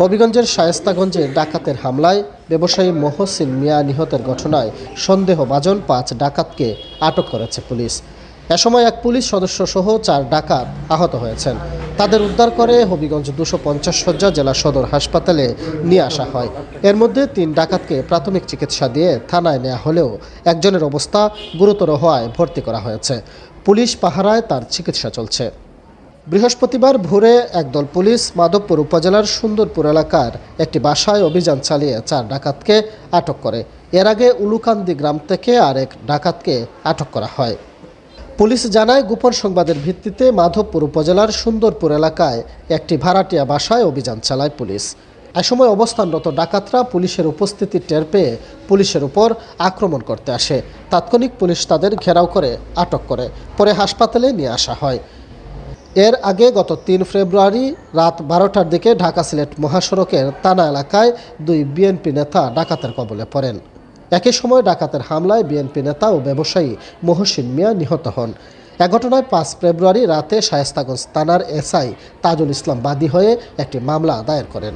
হবিগঞ্জের শায়েস্তাগঞ্জে ডাকাতের হামলায় ব্যবসায়ী মহসিন মিয়া নিহতের ঘটনায় সন্দেহভাজন পাঁচ ডাকাতকে আটক করেছে পুলিশ। এ সময় এক পুলিশ সদস্য সহ চার ডাকাত আহত হয়েছেন। তাদের উদ্ধার করে হবিগঞ্জ দুশো পঞ্চাশ সজ্জা জেলা সদর হাসপাতালে নিয়ে আসা হয়। এর মধ্যে তিন ডাকাতকে প্রাথমিক চিকিৎসা দিয়ে থানায় নেওয়া হলেও একজনের অবস্থা গুরুতর হওয়ায় ভর্তি করা হয়েছে। পুলিশ পাহারায় তার চিকিৎসা চলছে। বৃহস্পতিবার ভোরে একদল পুলিশ মাধবপুর উপজেলার সুন্দরপুর এলাকার একটি বাসায় অভিযান চালিয়ে চার ডাকাতকে আটক করে। এর আগে উলুকান্দি গ্রাম থেকে আরেক ডাকাতকে আটক করা হয়। পুলিশ জানায়, গোপন সংবাদের ভিত্তিতে মাধবপুর উপজেলার সুন্দরপুর এলাকায় একটি ভাড়াটিয়া বাসায় অভিযান চালায় পুলিশ। এ সময় অবস্থানরত ডাকাতরা পুলিশের উপস্থিতি টের পেয়ে পুলিশের উপর আক্রমণ করতে আসে। তাৎক্ষণিক পুলিশ তাদের ঘেরাও করে আটক করে, পরে হাসপাতালে নিয়ে আসা হয়। এর আগে গত তিন ফেব্রুয়ারি রাত বারোটার দিকে ঢাকা সিলেট মহাসড়কের তানা এলাকায় দুই বিএনপি নেতা ডাকাতের কবলে পড়েন। একই সময় ডাকাতের হামলায় বিএনপি নেতা ও ব্যবসায়ী মহসিন মিয়া নিহত হন। এ ঘটনায় পাঁচ ফেব্রুয়ারি রাতে শায়েস্তাগঞ্জ থানার এসআই তাজুল ইসলাম বাদী হয়ে একটি মামলা দায়ের করেন।